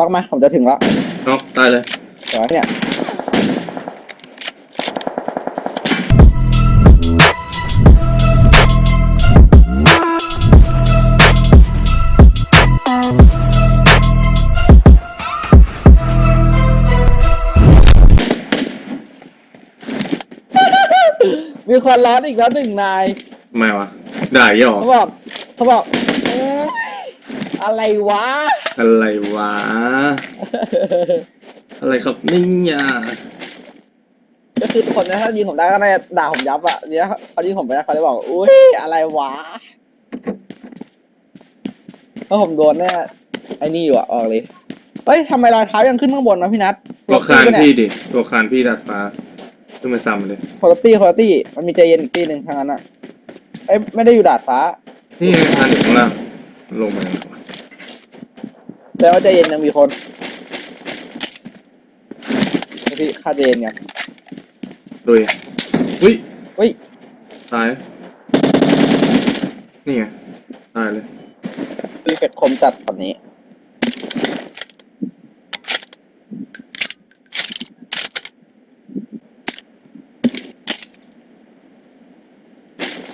ล็อกมา ผมจะถึงแล้วน็อกตายเลยเดี๋ยวเนี่ยมีคนร้อนอีกแล้วหนึ่งนายทำไมวะด่าเหี้ยหรอเขาบอกเขาบอกโอ๊ย อะไรวะ อะไรวะ อะไรครับเนี่ยก็คือคนนะถ้ายิงผมได้ก็น่าจะด่าผมยับอะเนี่ยเขายิงผมไปนะเขาเลยบอกอุ้ยอะไรวะเพราะผมโดนแน่ไอ้นี่อยู่อะออกเลยเฮ้ยทำไมรอยเท้ายังขึ้นข้างบนนะพี่นัทตัวคานปะพี่เนี่ยดิตัวคานพี่ดัดฟ้าขึ้นมาซ้ำเลยโคโรตี้โคโรตี้มันมีใจเย็นอีกตีหนึ่งทางนั้นอะเอ้ยไม่ได้อยู่ดาดฟ้านี่ไงคานอยู่ข้างล่างลงมายังไงวะ แต่ว่าใจเย็นยังมีคนเดี๋ยวพี่ค่าใจเย็นไงดุยอุ้ยเฮ้ยตาย นี่ไง ตายเลยพี่เป็ดคมจัดตอนนี้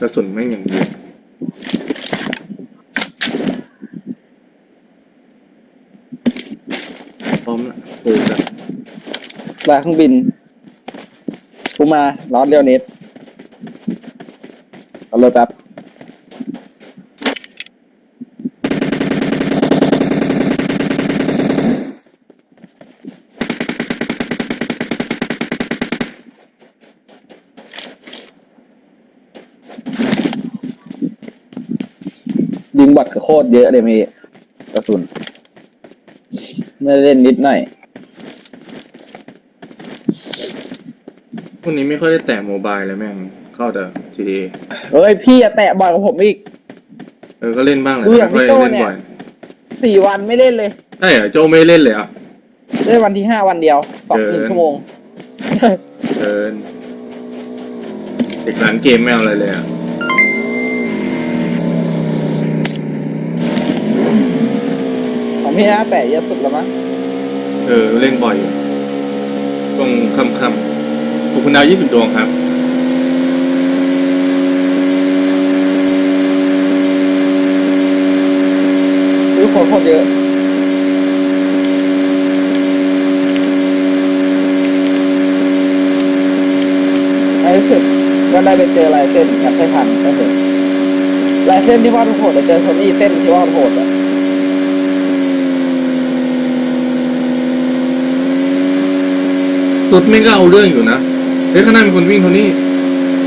กระสุนแม่งอย่างดีพร้อ มละฟูกันลายเครื่องบินกูมาร้อนเรียวน็ตเอาเลยแป๊บยิงบัตรโคตรเยอะเลยมีกระสุน ไม่ได้เล่นนิดหน่อยพวกนี้ไม่ค่อยได้แตะโมบายเลยแม่ง เข้าแต่ GTA เฮ้ยพี่อย่าแตะบ่อยกับผมอีก เออก็เล่นบ้างแหละเบื่อไม่ค่อยพี่โต้เล่นเนี่ย บ่อยสี่วันไม่เล่นเลย ใช่เหรอโจไม่เล่นเลยอะ เล่นวันที่ห้าวันเดียวสองเกิน หนึ่งชั่วโมงเดินเด็กร้านเกมไม่เอาอะไรเลยอะ ของ พี่นะแตะเยอะสุดแล้วมั้งเออเล่นบ่อยอยู่ตรงคำคำๆขอบคุณดาวยี่สิบดวงครับ อุ้ยคนโคตรเยอะไอ้รู้สึกก็ได้ไปเจอลายเส้นแอปให้ทันก็เถอะลายเส้นที่วาดโหดเดี๋ยวเจอโทนี่เส้นที่วาดโหดอะ สุดไม่งก็เอาเรื่องอยู่นะเฮ้ยข้างหน้ามีคนวิ่งเท่านี้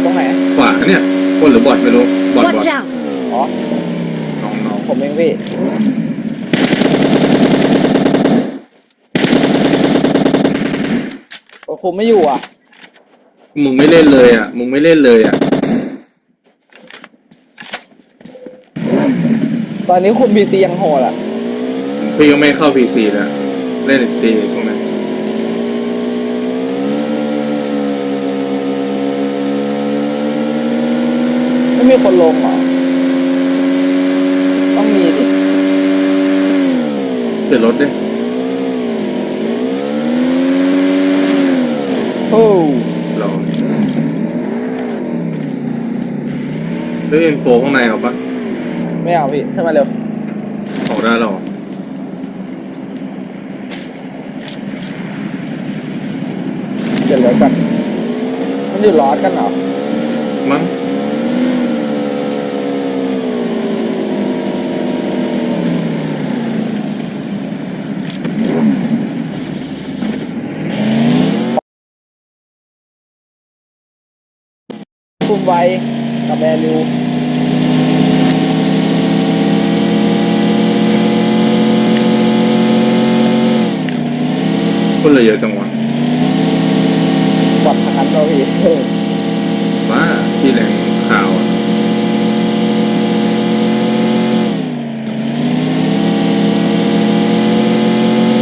ตรงไหนขวาเนี่ยคนหรือบอทไม่รู้บอทบอท Watch out! อ๋อ น้องน้องผมเองพี่โอ้คุมไม่อยู่อะมึงไม่เล่นเลยอะมึงไม่เล่นเลยอะตอนนี้คุมพีซียังโหดอะพี่ก็ไม่เข้า PC แล้วเล่นตีช่วงนั้น ไม่มีคนลงเหรอ ต้องมีดิเปลี่ยนรถดิโอ้รอเล่นโฟข้างในเอาปะไม่เอาพี่ขึ้นมาเร็วออกได้หรอเดี๋ยวเร็วกันมันอยู่ร้อนกันเหรอมั้ง มไวกับแบริวคนเลยเยอะจังวะกดทางนั้นเราพี่เออว่าที่แรงข่าวอะ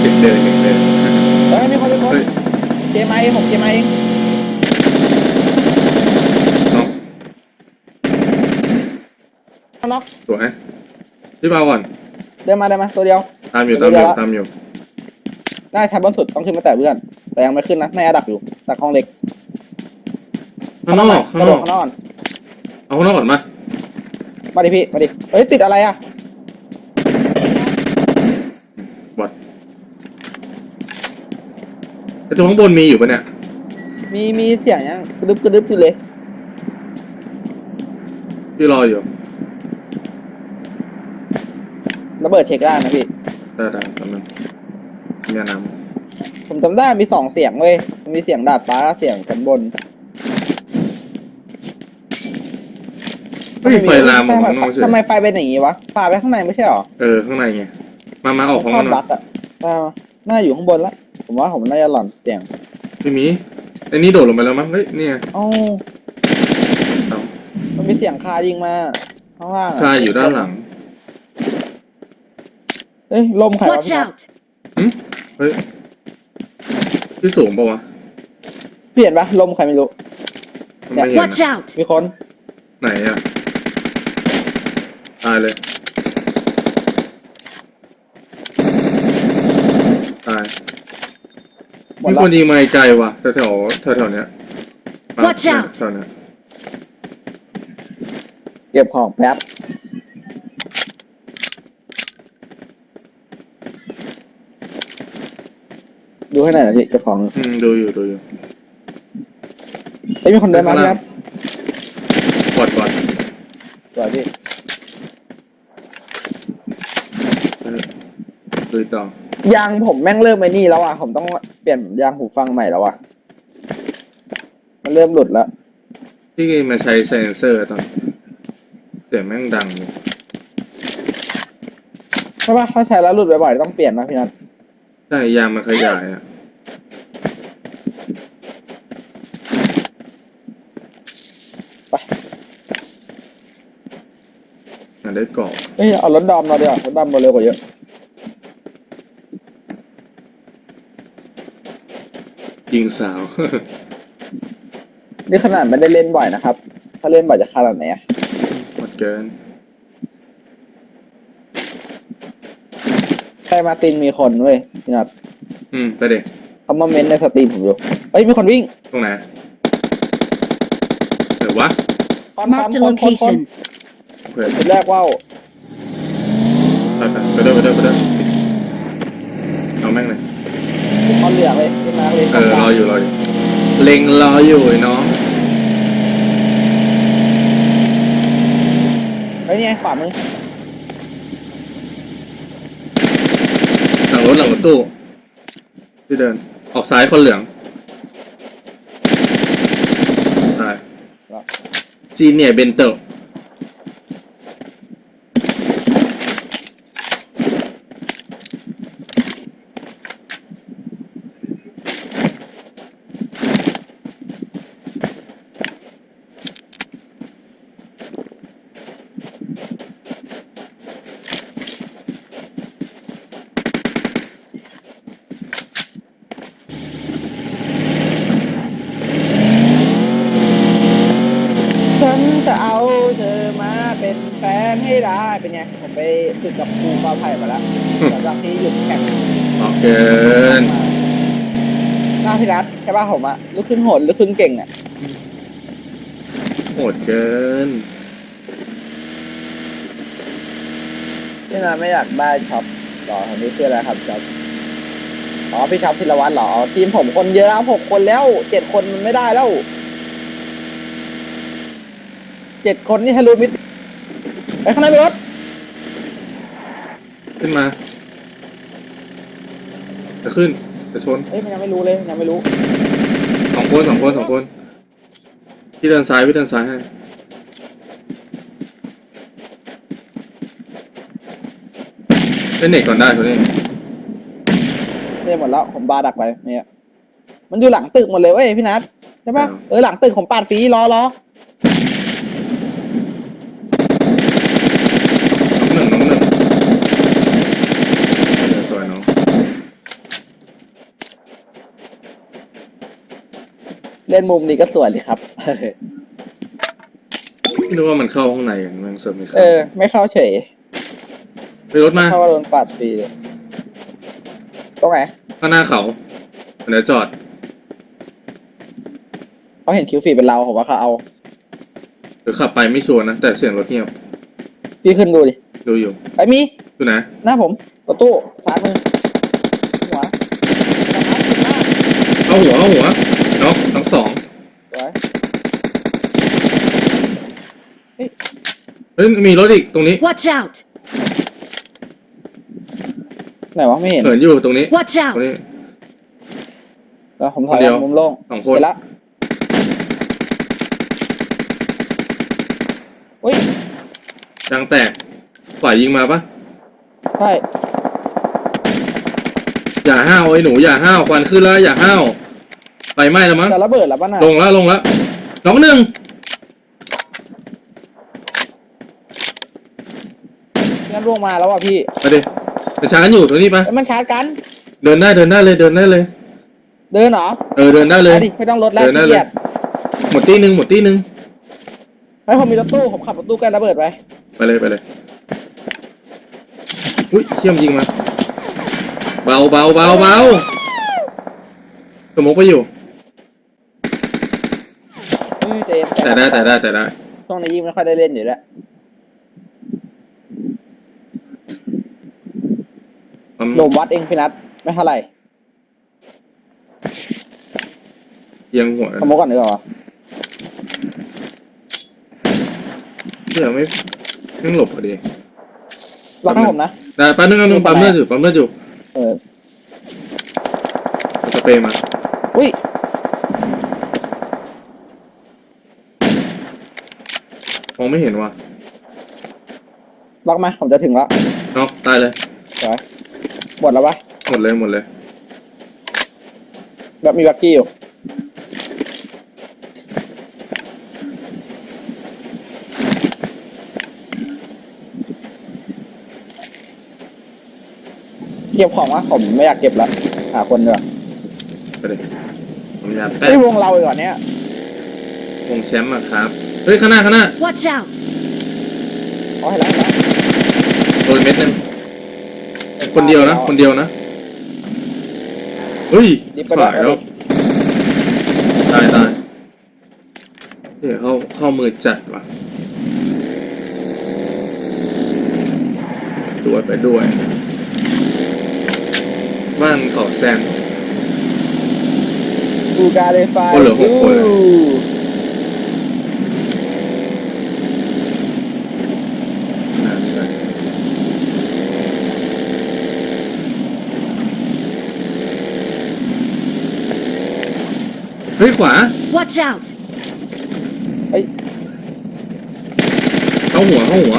เด็กเดินเด็กเดินเฮ้ยมีคนมีคนเฮ้ยเจมไอผมเจมไอน้อง อกสวยพี่เบาก่อนเดินมาเดินมาตัวเดียว ตามอยู่เดี๋ตามยวอยู่เดี๋ยวตามอยู่น่าชั้นบนสุดต้องขึ้นมาแต่เพื่อน แต่ยังไม่ขึ้นนะน่าจะดักอยู่ดักห้องเล็กข้างนอกกข้างระนโดอดกข้างนอกเอาข้างนอกก่อนมามาดิพี่มาดิเอ้ยติดอะไรอะวัดไอตัวข้างบนมีอยู่ปะเนี่ยมีมีเสียงยังกระดึบกระดึบอยู่เลยพี่รออยู่ ระเบิดเช็คได้นะพี่ ได้ได้แป๊บนึงมีน้ผมจำได้มีสองเสียงเว้ยมีเสียงดาดฟ้ากับเสียงชั้นบนำเฮ้ยไฟลามออกข้างนอกเฉยทำไมไฟเป็นอย่างงี้วะปาไปข้างในไม่ใช่หรอเออข้างในไงมามาออกของชอมับนรัดอะอ่าน่าอยู่ข้างบนละ ผมว่าผมน่าจะหล่อนเสียงไม่มีไอ้นี่โดดลงไปแล้วมั้งเฮ้ยเนี่ยเอ้าเอามันมีเสียงคายิงมาข้างล่างะชายอยู่ด้านหลัง เอ้ยลมใครวะ Watch พี่นัท out! หึเฮ้ยพี่สูงปะวะเปลี่ยนปะลมใครไม่รู้ มันไม่เห็น Watch นะ out! มีคนไหนอะตายเลยตายหมดมีละคนยิงมาไกลว่ะแถวแถวแถวแถวๆเนี้ยมา Watch out แถวเนี้ยเก็บของแป๊บ ดูให้หน่อยนะพี่เก็บของอืมดูอยู่ดูอยู่เอ้ยมีคนเดินมาพี่นัทปอดปอดสวยพี่ดูต่อยางผมแม่งเริ่มไอ้นี่แล้วอะผมต้องเปลี่ยนยางหูฟังใหม่แล้วอะมันเริ่มหลุดแล้วที่มาใช้เซนเซอร์ตอนเสียงแม่งดังเลยใช่ปะถ้าใช้แล้วหลุดบ่อยๆต้องเปลี่ยนนะพี่นัทใช่ยางมันขยายอะ ไป มัน ได้เกาะเอ้ยเอารถดอมมาดีกว่ารถดอมมาเร็วกว่าเยอะยิงสาว นี่ขนาดไม่ได้เล่นบ่อยนะครับ ถ้าเล่นบ่อยจะขนาดไหนอะหมดเกิน ใครมาตินมีคนเว้ยพี่นัทอืม ไปเด็กเขามาเม้นในสตรีมผมดูเอ้ยมีคนวิ่งตรงไหนเดี๋ยววะ คอน Marked a คนคนคน location. โอเคจุดแรกว่าวไปไปไปเด้อไปเด้อไปเด้อเอาแม่งเลยคอนเหลืองเลยขึ้นมาเลยเออรออยู่รออยู่เล็งรออยู่ไอ้น้องเฮ้ยนี่ไงขวามือหลังรถหลังรถตู้ที่เดิน ออกซ้ายคนเหลืองตายจีเนียเบนเตอร์ ฉันจะเอาเธอมาเป็นแฟ นให้ได้เป็นไงผมไปฝึกกับครูปาไผ่มาแล้วหลังจากที่หยุดแข่งออกเกินหน้าพี่นัทใช่ป่ะผมอะลุกขึ้นโหดลุกขึ้นเก่งอะโหดเกินพี่นัทไม่อยากได้ช็อปหรอคนนี้คืออะไรครับช็อปอ๋อพี่ช็อปธีรวัตรเหรอทีมผมคนเยอะแล้วหกคนแล้วเจ็ดคนมันไม่ได้แล้วเจ็ดคนนี่ทะลุมิต ไปข้างในไปรถขึ้นมา จะขึ้น จะชนเอ้ยมันยังไม่รู้เลยมันยังไม่รู้สองคนสองคนสองคน พี่เดินซ้ายพี่เดินซ้ายให้ เล่นเน็ตก่อนได้คนนี้เนี่ยหมดแล้วผมบาดักไปเนี่ยมันอยู่หลังตึกหมดเลยเว้ยพี่นัทใช่ปะเออหลังตึกผมปาดฟรีรอรอ น้องหนึ่งน้องหนึ่งเดี๋ยวสวยน้อง เล่นมุมนี้ก็สวยเลยครับ นึกว่ามันเข้าห้องในกันมันเสริมไม่เข้าเออ ไม่เข้าเฉยไปรถมาเข้าว่าโดนปาดฟรีตรงไหนข้างหน้าเขาเดี๋ยวจอดเขาเห็นคิวฟีเป็นเราผมว่าเขาเอา หรือขับไปไม่ชัวร์นะ แต่เสียงรถเงียบพี่ขึ้นดูดิดูอยู่ไอ้มี ดูนะหน้าผมรถตู้ซ้ายมือหัวเอาหัวเอาหัวน็อกทั้ง สองสวยเฮ้ยมีรถอีกตรงนี้ Watch out! ไหนวะไม่เห็นเหินอยู่ตรงนี้ Watch ตรง out! นี้ แล้วผมถอยคนเดียวมุมโล่งสองคน เห็นละอุ้ยยางแตกฝ่ายยิงมาปะใช่อย่าห้าวไอ้หนูอย่าห้าวควันขึ้นแล้วอย่าห้าว ไฟไหม้แล้วมั้งจะระเบิดแล้วป่ะน่ะลงแล้วลงแล้วน้องหนึ่งงั้นร่วงมาแล้วอะพี่มาดิไปชาร์จอยู่ตรงนี้ปะเอ้ยมันชาร์จกัน เดินได้เดินได้เลยเดินได้เลย เดินเหรอเออเดินได้เลยอาดิไม่ต้องรถแล้วเดินได้พี่เลย เกียดหมดตีหนึ่งหมดตีหนึ่งไอ้ยผมมีรถตู้ผมขับรถตู้ใกล้ระเบิดไปไปเลยไปเลยอุ้ยเชี่ยมยิงมาเบาเบาเบาเบาสมมติไปอยู่ อือเจมส์แต่ได้แต่ได้แต่ได้ช่วงนี้ยิ่งไม่ค่อยได้เล่นอยู่แล้วปั๊มโดมวัดเองพี่นัทไม่เท่าไหร่เอียงหัวขโมยก่อนดีกว่าเดี๋ยวไม่ไม่หลบพอดีล็อกให้ผมนะได้ปั๊มนึงปั๊มนึงปั๊มเลือดอยู่ปั๊มเลือดอยู่เออเอาสเปรย์มาอุ้ย มองไม่เห็นว่ะล็อกมา ผมจะถึงแล้วน็อกตายเลยสวยหมดแล้วปะหมดเลยหมดเลยแบบมีบักกี้อยู่ เก็บของวะผมไม่อยากเก็บแล้วหาคนเถอะไปเลยผมอยากแตะไอ้ยวงเราอีกก่อนเนี้ยวงแชมป์อะครับ เฮ้ยข้างหน้าข้างหน้า Watch out! เอาให้แล้วให้แล้วโดนเม็ดหนึงคนเดียวนะ คนเดียวนะ เฮ้ยดิบไปด้วยหายแล้วตายตายเดี๋ยวเข้าเข้ามือจัดว่ะด้วยไปด้วย บ้านเขาแซม กูการเลไฟคนเหลือหกคนเลยน่าใช่ เฮ้ยขวา Watch out! เอ้ยเข้าหัวเข้าหัว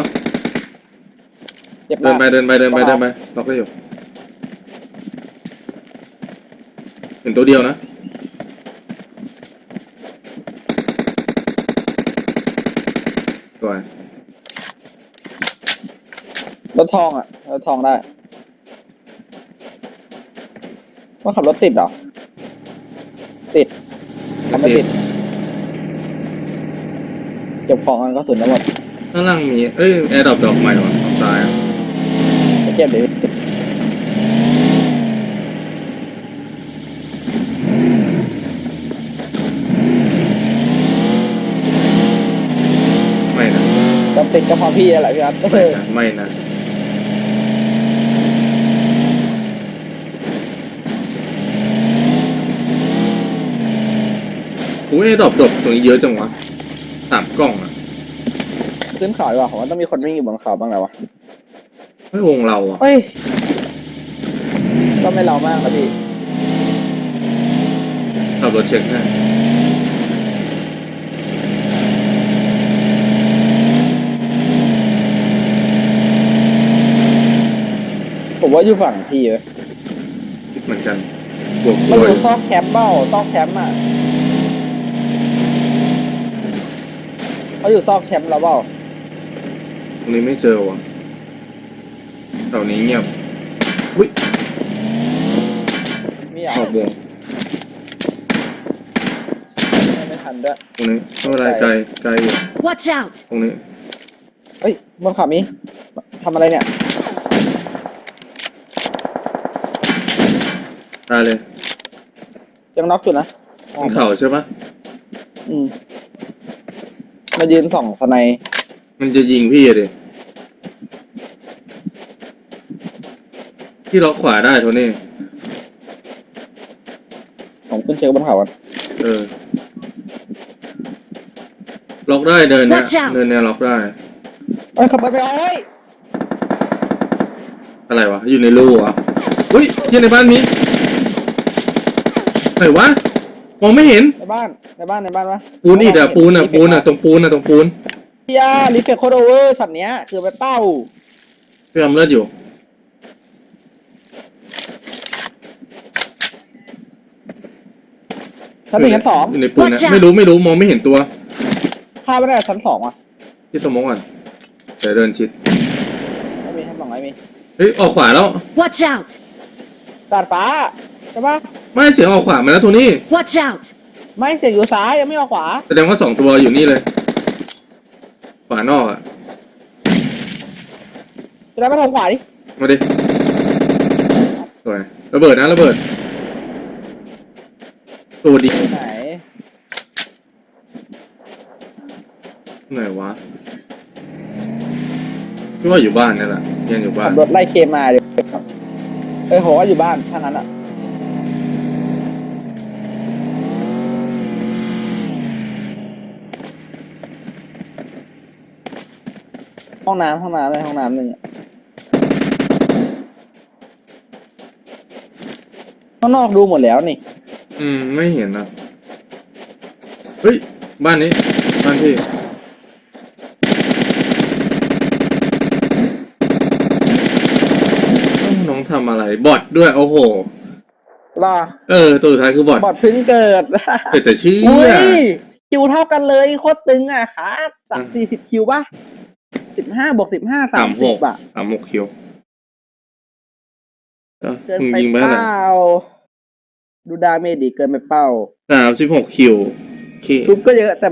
เจ็บเดิมานกไปเดินไปเดินไปเดินไปล็อกได้อยู่เห็นตัวเดียวนะตัวรถทองอะรถทองได้ว่าขับรถติดเหรอติด ทำไม่ติดเก็บของกันก็สุดแล้วหมดข้างล่างมี เอ้ยแอร์ดรอปดอกใหม่ว่ะฝั่งซ้ายอะไปเก็บดิไม่นะ จำติดก็เพอพี่นั่นแหละพี่นัทไม่นะไม่นะ อุ้ยแอร์ดรอปดอกตรงนี้เยอะจังวะสามกล่องอะขึ้นเขาดีกว่าผมว่าต้องมีคนวิ่งอยู่บนเขาบ้างแล้ววะไม่วงเราอะเฮ้ย ก็ไม่เรามากนะพี่ขับรถเช็คให้ผมว่าอยู่ฝั่งพี่เลยคิดเหมือนกันบวกมันด้อวยยู่ซอกแคมป์เบ้าซอกแคมป์อะ เขาอยู่ซอกแคมป์แล้วเปล่าตรงนี้ไม่เจอว่ะแถวนี้เงียบอุ้ยมีอะออกวงไม่ทันด้วยตรงนี้ไม่เป็นไรไกลไกลอยู่ Watch out! ตรงนี้เฮ้ยบนเขามีทำอะไรเนี่ยตายเลยยังน็อกอยู่นะมันเข่าใช่ปะอืม มายืนส่องสไนยมันจะยิงพี่อะดิพี่ล็อกขวาได้โทนี่ ผมขึ้นเช็คบนเขากันเออ ล็อกได้เดินเนี้ย Watch out เดินเนี้ยล็อกได้ เอ้ยขับไปไปเอ้ยอะไรวะ อยู่ในรูเหรออุ้ยเหี้ยในบ้านมีไหนวะ มองไม่เห็นในบ้าน ในบ้าน ในบ้านวะปูนอีกอะปูนอะปูนอะตรงปูนอะตรงปูนพี่ยารีเฟกโคดโอเวอร์ช็อตเนี้ยคือไปเป้าพี่ทำเลือดอยู่ ชั้นหนึ่งชั้นสองอยู่ในปูนนะ Watch out ไม่รู้ไม่รู้มองไม่เห็นตัวข้ามไม่ได้ชั้นสองอะที่สมองก่อนเดี๋ยวเดินชิดไม่มีชั้นสองไม่มีเฮ้ยออกขวาแล้ว Watch out! ดาดฟ้าใช่ปะไม่เสียงออกขวามาแล้วโทนี่ Watch out! ไม่เสียงอยู่ซ้ายยังไม่ออกขวาแสดงว่าสองตัวอยู่นี่เลย ขวานอกอะจะได้มาทางขวาดิมาดิสวยระเบิดนะระเบิด ตัวดีอยู่ไหนไหนวะพี่ว่าอยู่บ้านนี่แหละยังอยู่บ้าขัน บรถไล่เคมาเดี๋ยวเอ้ยโหว่าอยู่บ้านถ้างั้นอะ ห้องน้ำห้องน้ำเลยห้องน้ำหนึ่งอะข้างนอกดูหมดแล้วนี่ อืม ไม่เห็นนะเฮ้ย บ้านนี้ บ้านพี่เอ้าน้องทำอะไร บอทด้วย โอ้โห รอ เออ ตัวสุดท้ายคือบอทบอดเพิ่งเกิดแต่จะเชื่อุ้อยคิวเท่ากันเลยโคตรตึงอะครับสามสี่สิบคิวป่ะ สิบห้าบวกสิบห้าสาสามมสิหบกอะสามหกคิวเอ้าเกินมึงไปยิงไปเปเท่าไหร่ล่าดูดาเมจดิเกินไปเป้าสามสิบหกคิวโอเค ชุบก็เยอะแต่